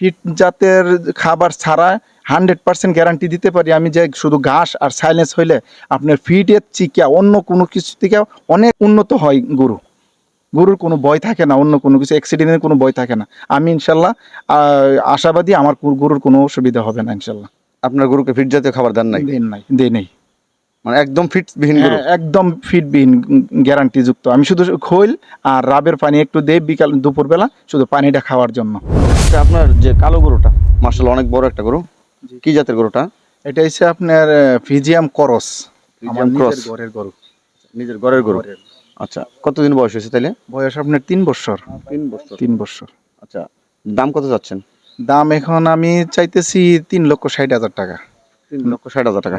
Fit জাতের খাবার ছাড়া হান্ড্রেড পার্সেন্ট গ্যারান্টি দিতে পারি আমি যে শুধু ঘাস আর সাইলেন্স হইলে আপনার ফিটের চিকা অন্য কোনো কিছু থেকে অনেক উন্নত হয় গরু। গরুর কোনো ভয় থাকে না অন্য কোনো কিছু অ্যাক্সিডেন্টের কোনো ভয় থাকে না। আমি ইনশাল্লাহ আশাবাদী আমার গরু- গরুর কোনো অসুবিধা হবে না ইনশাল্লাহ। আপনার গরুকে ফিট জাতীয় খাবার দেন নাই? দেন নাই দেই নেই। মানে একদম ফিট বিহীন গরু। হ্যাঁ, একদম ফিটবিহীন গ্যারান্টি যুক্ত আমি শুধু খৈল আর রাবের পানি একটু দেই বিকাল দুপুরবেলা শুধু পানিটা খাওয়ার জন্য। আচ্ছা, আপনার যে কালো গরুটা মার্শাল অনেক বড় একটা গরু। কি জাতের গরুটা? এটা হচ্ছে আপনার ফিজিয়াম করস ঘরের গরু। নিজের ঘরের গরু? আচ্ছা কতদিন বয়স হয়েছে তাইলে? বয়স আপনার তিন বছর। তিন বছর। তিন বছর। আচ্ছা দাম কত যাচ্ছেন? দাম এখন আমি চাইতেছি তিন লক্ষ ষাট হাজার টাকা। তিন লক্ষ ষাট হাজার টাকা।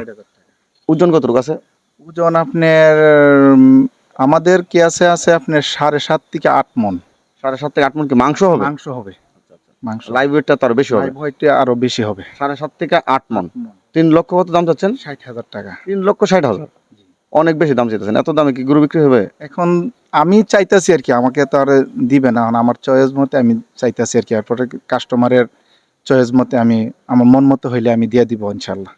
ওজন কত আছে? ওজন আপনার আমাদের কি আছে আছে আপনার সাড়ে সাত থেকে আট মন। সাড়ে সাত থেকে আট মন কি মাংস হবে? মাংস হবে। মাংস। লাইভ ওয়েটটা তার বেশি হবে। লাইভ ওয়েটটা আরও বেশি হবে। সাড়ে সাত থেকে আট মন। তিন লক্ষ কত দাম চাচ্ছেন? ষাট হাজার টাকা। তিন লক্ষ ষাট হাজার। অনেক বেশি দাম চাইতেছেন। এত দামে কি গরু বিক্রি হবে? এখন আমি চাইতেছি আর কি আমাকে তো আর দিবে না। আমার চয়েস মতে আমি চাইতেছি আর কি। এরপরে কাস্টমারের চয়েস মতে আমি আমার মন মতো হইলে আমি দিয়ে দিব ইনশাল্লাহ।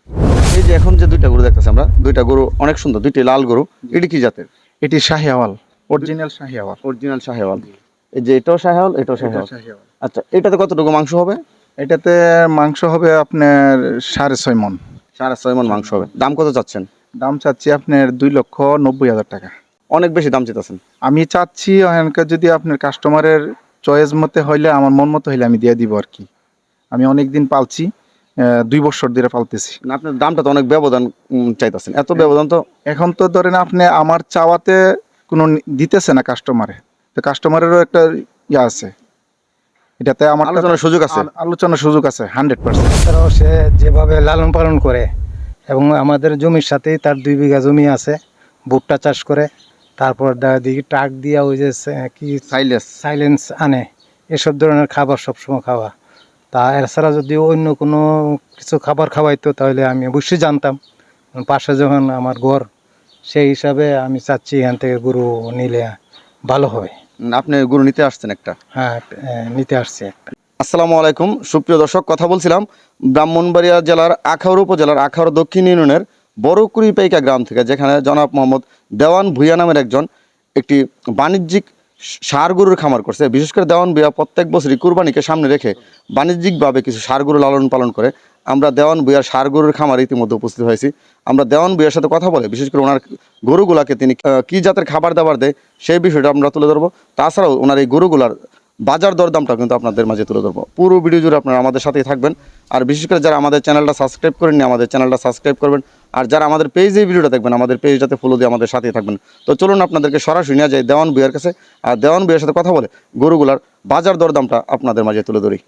এই যে এখন যে দুইটা গরু দেখতেছি আমরা দুইটা গরু অনেক সুন্দর দুইটি লাল গরু এটি কি জাতের? এটি শাহিওয়াল অরিজিনাল শাহিওয়াল। অরিজিনাল শাহেওয়াল। এই যে এটাও শাহেওয়াল এটাও শাহেওয়াল। আচ্ছা এটাতে কতটুকু মাংস হবে? এটাতে মাংস হবে আপনার সাড়ে ছয় মন। সাড়ে ছয় মন মাংস হবে। দাম কত চাচ্ছেন? দাম চাচ্ছি আপনার দুই লক্ষ নব্বই হাজার টাকা। অনেক বেশি দাম চাইতেছেন। আমি চাচ্ছি এখানকার যদি আপনার কাস্টমারের চয়েস মতে হইলে আমার মন মতো হইলে আমি দিয়ে দিব আর কি। আমি অনেক দিন পালছি দুই বছর ধরে পালতেছি। আপনার দামটা তো অনেক ব্যবধান চাইতেছেন। এত ব্যবধান তো এখন তো ধরেন আপনি আমার চাওয়াতে কোনো দিতেছে না কাস্টমারে তো কাস্টমারেরও একটা ইয়ে আছে। এটাতে আমার আলোচনার সুযোগ আছে। আলোচনার সুযোগ আছে হান্ড্রেড পার্সেন্ট সে যেভাবে লালন পালন করে এবং আমাদের জমির সাথেই তার দুই বিঘা জমি আছে ভুট্টা চাষ করে তারপর দেখা দেখি ট্রাক দিয়া ওই যে কি সাইলেন্স সাইলেন্স আনে। এসব ধরনের খাবার সবসময় খাওয়া। তা এছাড়া যদি অন্য কোনো কিছু খাবার খাওয়াইতো তাহলে আমি অবশ্যই জানতাম। পাশে যখন আমার ঘর সেই হিসাবে আমি চাচ্ছি এখান থেকে গরু নিলে ভালো হবে আপনি গরু নিতে আসছেন একটা? হ্যাঁ নিতে আসছি একটা। আসসালামু আলাইকুম সুপ্রিয় দর্শক কথা বলছিলাম ব্রাহ্মণবাড়িয়া জেলার আখাউড় উপজেলার আখাউড় দক্ষিণ ইউনিয়নের বড়কুড়িপাইকা গ্রাম থেকে যেখানে জনাব মোহাম্মদ দেওয়ান ভুইয়া নামের একজন একটি বাণিজ্যিক সার গরুর খামার করছে। বিশেষ করে দেওয়ান ভুইয়া প্রত্যেক বছরই কুরবানিকে সামনে রেখে বাণিজ্যিকভাবে কিছু সার গরু লালন পালন করে। আমরা দেওয়ান ভুইয়ার সার গরুর খামার ইতিমধ্যে উপস্থিত হয়েছি। আমরা দেওয়ান ভুইয়ার সাথে কথা বলে, বিশেষ করে ওনার গরুগুলাকে তিনি কি জাতের খাবার দাবার দেয় সেই বিষয়টা আমরা তুলে ধরবো। তাছাড়াও ওনার এই গরুগুলার বাজার দরদামটা কিন্তু আপনাদের মাঝে তুলে ধরবো। পুরো ভিডিও জুড়ে আপনারা আমাদের সাথেই থাকবেন। আর বিশেষ করে যারা আমাদের চ্যানেলটা সাবস্ক্রাইব করেননি, আমাদের চ্যানেলটা সাবস্ক্রাইব করবেন। আর যারা আমাদের পেজে এই ভিডিওটা দেখবেন, আমাদের পেজটাতে ফলো দিয়ে আমাদের সাথেই থাকবেন। তো চলুন আপনাদেরকে সরাসরি নিয়ে যাই দেওয়ান বিয়ের কাছে। আর দেওয়ান বইয়ের সাথে কথা বলে গরুগুলার বাজার দরদামটা আপনাদের মাঝে তুলে ধরি।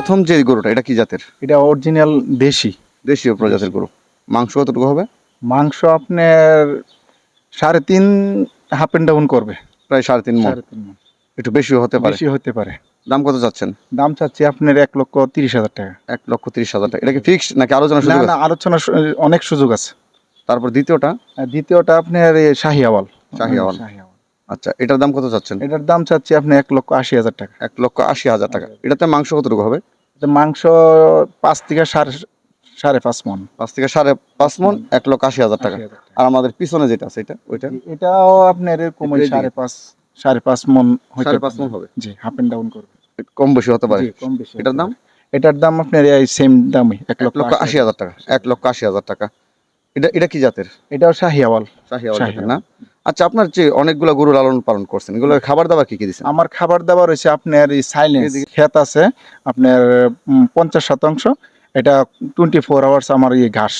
প্রথম যে গরুটা এটা কি জাতের? এটা অরিজিনাল দেশি। দেশীয় প্রজাতির গরু। মাংস কতটুকু হবে? মাংস আপনার সাড়ে তিন হাফ এন্ড ডাউন করবে। প্রায় সাড়ে তিন মন। মণ। একটু বেশিও হতে পারে। বেশি হতে পারে। দাম কত চাচ্ছেন? দাম চাচ্ছি আপনার এক লক্ষ তিরিশ হাজার টাকা। এক লক্ষ তিরিশ হাজার টাকা। এটা কি ফিক্সড নাকি আলোচনা না সুযোগ না আলোচনা অনেক সুযোগ আছে। তারপর দ্বিতীয়টা? দ্বিতীয়টা আপনার এই শাহিয়াওয়াল শাহিওয়াল। আচ্ছা এটার দাম কত চাচ্ছেন? এটার দাম চাচ্ছি আপনি এক লক্ষ আশি হাজার টাকা। এক লক্ষ আশি হাজার টাকা। এটাতে মাংস কতটুকু হবে? মাংস পাঁচ থেকে সাড়ে সাড়ে পাঁচ মন। পাঁচ থেকে সাড়ে পাঁচ মন এক লক্ষ আশি হাজার টাকা। আর আমাদের পিছনে যেটা আছে এটা ওইটা? এটাও আপনার এরকম ওই সাড়ে পাঁচ সাড়ে পাঁচ মন সাড়ে পাঁচ মন হবে? জি হাফ এন্ড ডাউন করবে। কম বেশি হতে পারে। কম বেশি এটার দাম? এটার দাম আপনার এই সেম দামই এক লক্ষ আশি হাজার টাকা। এক লক্ষ আশি হাজার টাকা। এটা এটা কি জাতের? এটাও শাহিয়াওয়াল শাহিওয়াল। না? আচ্ছা আপনার যে অনেকগুলো গরু লালন পালন করছেন এগুলো খাবার দাবার কি কি দিচ্ছেন আমার খাবার দাবার হচ্ছে আপনার এই সাইলেন্স। ক্ষেত আছে আপনার পঞ্চাশ শতাংশ। এটা টোয়েন্টি ফোর আওয়ার্স আমার ইয়ে ঘাস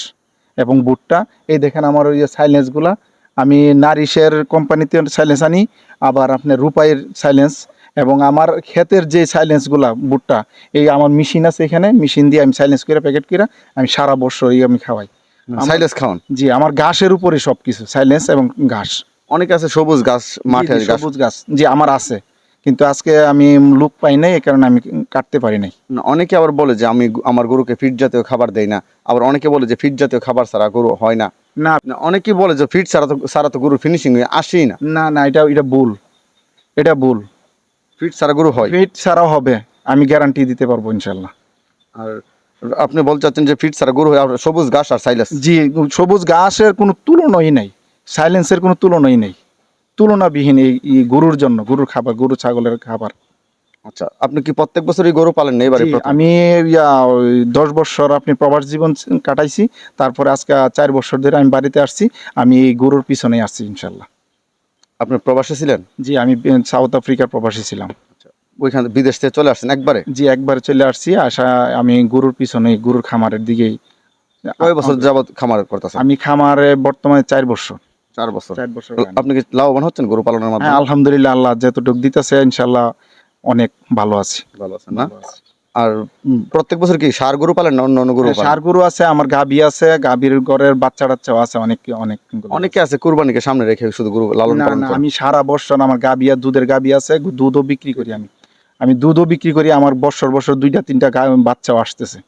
এবং ভুট্টা। এই দেখেন আমার ওই সাইলেন্সগুলা। আমি নারিশের কোম্পানিতে সাইলেন্স আনি আবার আপনার রূপাইয়ের সাইলেন্স এবং আমার ক্ষেতের যে সাইলেন্সগুলা ভুট্টা এই আমার মেশিন আছে এখানে। মেশিন দিয়ে আমি সাইলেন্স করে প্যাকেট করে আমি সারা বছরই আমি খাওয়াই। সাইলেন্স খাওয়ান? জি আমার ঘাসের উপরে সব কিছু সাইলেন্স এবং ঘাস। অনেকে আছে সবুজ গাছ মাঠে সবুজ গাছ। জি আমার আছে। কিন্তু আজকে আমি লুক পাই নাই এই কারণে আমি কাটতে পারি নাই। না, অনেকে আবার বলে যে আমি আমার গরুকে ফিট জাতীয় খাবার দেই না। আবার অনেকে বলে যে ফিট জাতীয় খাবার ছাড়া গরু হয় না। না। অনেকেই বলে যে ফিট ছাড়া তো ছাড়া তো গরুর ফিনিশিং আসেই না। না না এটা এটা ভুল। এটা ভুল। ফিট ছাড়া গরু হয়? ফিট ছাড়াও হবে। আমি গ্যারান্টি দিতে পারব ইনশাল্লাহ আর আপনি বলতে চাচ্ছেন যে ফিট ছাড়া গরু হয় সবুজ ঘাস আর সাইলাস? জি সবুজ ঘাসের কোনো তুলনাই নাই। সাইলেন্সের কোনো তুলনাই নেই। তুলনাবিহীন এই গরুর জন্য গরুর খাবার গরু ছাগলের খাবার। আচ্ছা আপনি কি প্রত্যেক বছরই গরু পালেন না এবারে আমি ওই দশ বছর আপনি প্রবাস জীবন কাটাইছি তারপরে আজকে চার বছর ধরে আমি বাড়িতে আসছি আমি এই গরুর পিছনে আসছি ইনশাল্লাহ। আপনি প্রবাসে ছিলেন? জি আমি সাউথ আফ্রিকার প্রবাসী ছিলাম। ওইখানে বিদেশ থেকে চলে আসছেন একবারে? জি একবারে চলে আসছি আসা আমি গরুর পিছনে গরুর খামারের দিকেই কয় বছর যাবত খামার করতেছেন? আমি খামারে বর্তমানে চার বছর। চার বছর। চার বছর আপনি কি লাভবান হচ্ছেন গরু পালনের হ্যাঁ মাধ্যমে আলহামদুলিল্লাহ আল্লাহ যতটুকু দিতেছে ইনশাল্লাহ অনেক ভালো আছি। ভালো আছেন না? আর প্রত্যেক বছর কি সার গরু পালেন না অন্য অন্য গরু হ্যাঁ? ষাঁড় গরু আছে আমার গাবি আছে গাবির ঘরের বাচ্চা টাচ্চাও আছে অনেক অনেক অনেকে আছে কুরবানিকে সামনে রেখে শুধু গরু লালন পালন আমি সারা বছর আমার গাবি আর দুধের গাবি আছে দুধও বিক্রি করি আমি। আমি দুধও বিক্রি করি আমার বছর বছর দুইটা তিনটা গা- বাচ্চাও আসতেছে।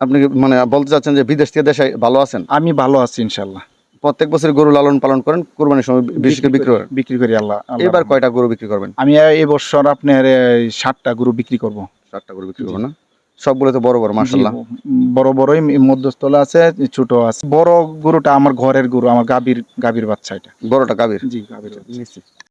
আপনি মানে বলতে চাচ্ছেন যে বিদেশ থেকে দেশে ভালো আছেন? আমি ভালো আছি ইনশাল্লাহ প্রত্যেক বছর গরু লালন পালন করেন কোরবানির সময় বেশি করে বিক্রি করেন। বিক্রি করি আল্লাহ এবার কয়টা গরু বিক্রি করবেন? আমি এই বছর আপনার ষাটটা গরু বিক্রি করব। ষাটটা গরু বিক্রি করব না? সবগুলো তো বড় বড় মার্শাল্লাহ বড় বড়ই মধ্যস্থলে আছে ছোট আছে। বড় গরুটা আমার ঘরের গরু আমার গাভীর গাভীর বাচ্চা এটা। বড়টা গাভীর? জি গাভীর।